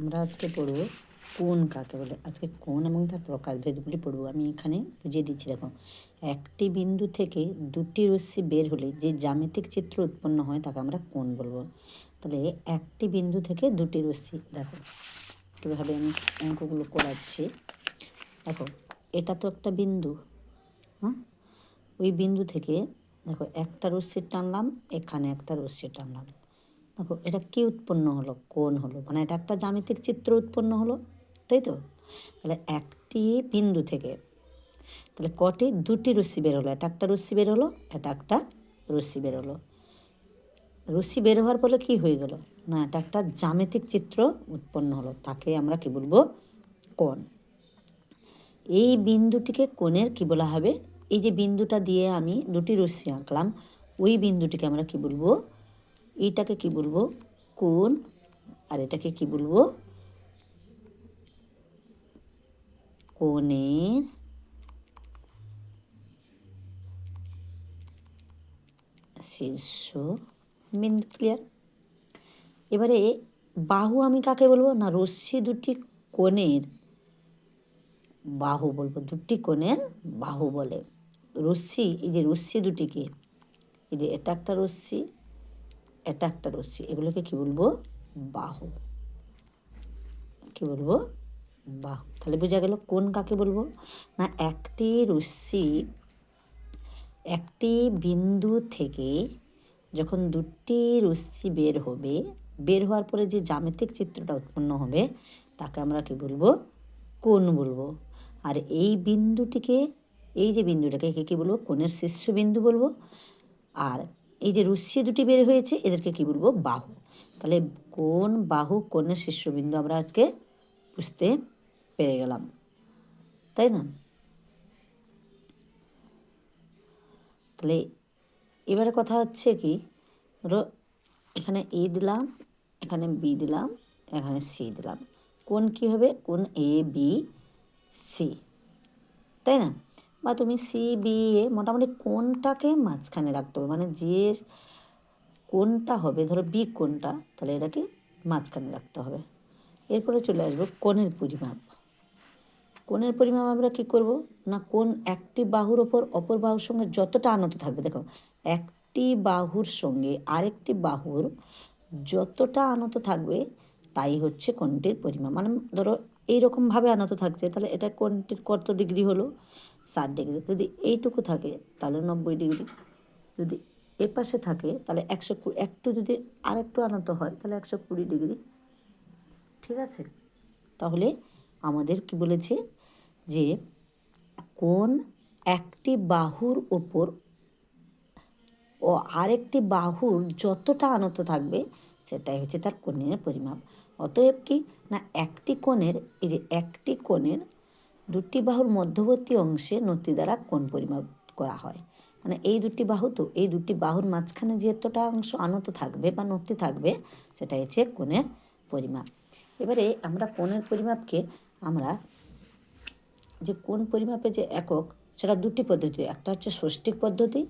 আমরা আজকে পড়ব কোন কাকে বলে? আজকে কোন এবং তার প্রকারভেদগুলি পড়ব। আমি এখানে বুঝিয়ে দিচ্ছি, দেখো। একটি বিন্দু থেকে দুটি রশ্মি বের হলে যে জ্যামিতিক চিত্র উৎপন্ন হয় তাকে আমরা কোন বলব? তাহলে একটি বিন্দু থেকে দুটি রশ্মি, দেখো। কীভাবে আমি অঙ্কগুলো করাচ্ছি? দেখো, এটা তো একটা বিন্দু হ্যাঁ? ওই বিন্দু থেকে, দেখো, একটা রশ্মি টানলাম, এখানে একটা রশ্মি টানলাম। দেখো, এটা কি উৎপন্ন হলো? কোন হলো? মানে এটা একটা জ্যামিতিক চিত্র উৎপন্ন হলো, তাই তো? তাহলে একটি বিন্দু থেকে, তাহলে কটি? দুটি রশ্মি বের হলো। এটা একটা রশ্মি বের হলো, এটা একটা রশ্মি বের হলো। রশ্মি বের হওয়ার ফলে কি হয়ে গেল? না, এটা একটা জ্যামিতিক চিত্র উৎপন্ন হলো। তাকে আমরা কি বলব? কোণ। এই বিন্দুটিকে কোণের কি বলা হবে? এই যে বিন্দুটা দিয়ে আমি দুটি রশ্মি আঁকলাম, ওই বিন্দুটিকে আমরা কি বলব? এইটাকে কি বলব? কোণ, আর এটাকে কি বলব? কোণের শীর্ষ বিন্দু ক্লিয়ার এবারে বাহু আমি কাকে বলব? না, রশ্মি দুটি কোণের বাহু বলব, দুটি কোণের বাহু বলে। রশ্মি, এই যে রশ্মি দুটিকে, এই যে এটা একটা রশ্মি এটা একটা রশ্মি। এগুলোকে কি বলব? বাহু। কি বলব? বাহু। তাহলে বোঝা গেল কোন কাকে বলব? না, একটি রশ্মি একটি বিন্দু থেকে যখন দুটি রশ্মি বের হবে, বের হওয়ার পরে যে জ্যামিতিক চিত্রটা উৎপন্ন হবে, তাকে আমরা কি বলব? কোন বলব। আর এই বিন্দুটিকে, এই যে বিন্দুটাকে একে কী বলব? কোণের শীর্ষবিন্দু বলব। আর এই যে রশ্মি দুটি বের হয়েছে, এদেরকে কি বলব? বাহু। তাহলে কোন বাহু কোণের শীর্ষবিন্দু আমরা আজকে বুঝতে পেরে গেলাম? তাই না? তাহলে এবারে কথা হচ্ছে কি? ধরো এখানে এ দিলাম, এখানে বি দিলাম, এখানে সি দিলাম। কোন কি হবে? কোন এ, বি, সি। তাই না? বা তুমি সি বি এ মোটামুটি কোনটাকে মাঝখানে রাখতে হবে? মানে যে কোনটা হবে? ধরো বি কোনটা? তাহলে এটাকে মাঝখানে রাখতে হবে। এরপরে চলে আসব কোণের পরিমাপ। কোণের পরিমাপ আমরা কি করব? না কোন একটি বাহুর ওপর অপর বাহুর সঙ্গে যতটা আনত থাকবে, দেখো, একটি বাহুর সঙ্গে আরেকটি বাহুর যতটা আনত থাকবে তাই হচ্ছে কোণটির পরিমাপ। মানে ধরো এইরকমভাবে আনত থাকছে, তাহলে এটা কোণটির কত ডিগ্রি হলো? ষাট ডিগ্রি। যদি এইটুকু থাকে, তাহলে নব্বই ডিগ্রি। যদি এ পাশে থাকে, তাহলে একশো একটু যদি আর একটু আনত হয়, তাহলে একশো কুড়ি ডিগ্রি। ঠিক আছে? তাহলে আমাদের কি বলেছে যে, কোন একটি বাহুর ওপর ও আরেকটি বাহুর যতটা আনত থাকবে সেটাই হচ্ছে তার কোণের পরিমাপ। অতএব কি? না, একটি কোণের এই যে একটি কোণের দুটি বাহুর মধ্যবর্তী অংশে নতি দ্বারা কোণ পরিমাপ করা হয়। মানে এই দুটি বাহু তো, এই দুটি বাহুর মাঝখানে যে এতটা অংশ আনত থাকবে বা নতি থাকবে সেটা হচ্ছে কোণের পরিমাপ। এবারে আমরা কোণের পরিমাপকে আমরা যে কোন পরিমাপে যে একক, সেটা দুটি পদ্ধতি। একটা হচ্ছে ষষ্ঠিক পদ্ধতি,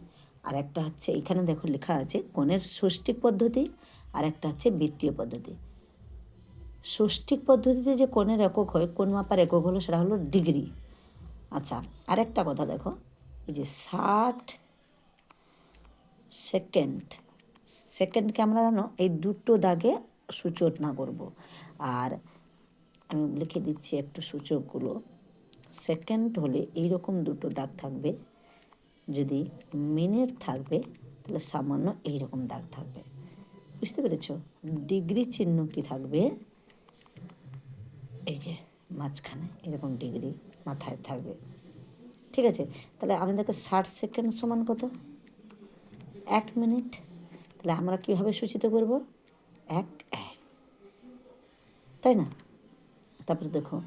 আর একটা হচ্ছে এখানে দেখো লেখা আছে কোণের ষষ্ঠিক পদ্ধতি। আর একটা হচ্ছে বৃত্তীয় পদ্ধতি। ষষ্ঠিক পদ্ধতিতে যে কোণের একক হয় কোন মাপার একক হলো সেটা হলো ডিগ্রি। আচ্ছা আরেকটা কথা দেখো, এই যে ষাট সেকেন্ড, সেকেন্ডকে আমরা জানো এই দুটো দাগে সূচনা করব। আর আমি লিখে দিচ্ছি একটু সূচকগুলো। সেকেন্ড হলে এইরকম দুটো দাগ থাকবে, যদি মিনিট থাকবে তাহলে সামান্য এইরকম দাগ থাকবে। বুঝতে পেরেছ? ডিগ্রি চিহ্ন কি থাকবে? এই যে মাঝখানে এরকম ডিগ্রি মাথায় থাকবে। ঠিক আছে তাহলে আমাদেরকে ষাট সেকেন্ড সমান কত? এক মিনিট। তাহলে আমরা কীভাবে সূচিত করব? এক এক। তাই না? তারপরে দেখো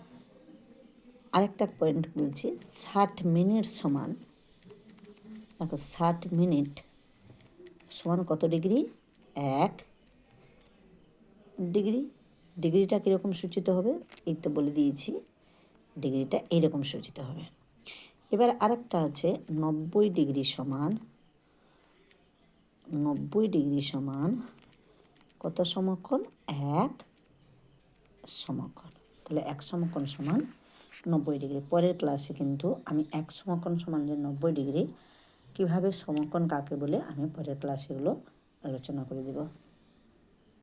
আরেকটা পয়েন্ট বলছি ষাট মিনিট সমান দেখো ষাট মিনিট সমান কত ডিগ্রি? এক, ডিগ্রি, ডিগ্রিটা কীরকম সূচিত হবে? এই তো বলে দিয়েছি, ডিগ্রিটা এইরকম সূচিত হবে। এবার আরেকটা আছে, নব্বই ডিগ্রি সমান, নব্বই ডিগ্রি সমান কত সমক্ষণ এক সমকোণ। তাহলে এক সমকোণ সমান নব্বই ডিগ্রি। পরের ক্লাসে কিন্তু আমি এক সমকোণ সমান যে নব্বই ডিগ্রি, কীভাবে সমকোণ কাকে বলে? আমি পরের ক্লাসে এগুলো আলোচনা করে দেব।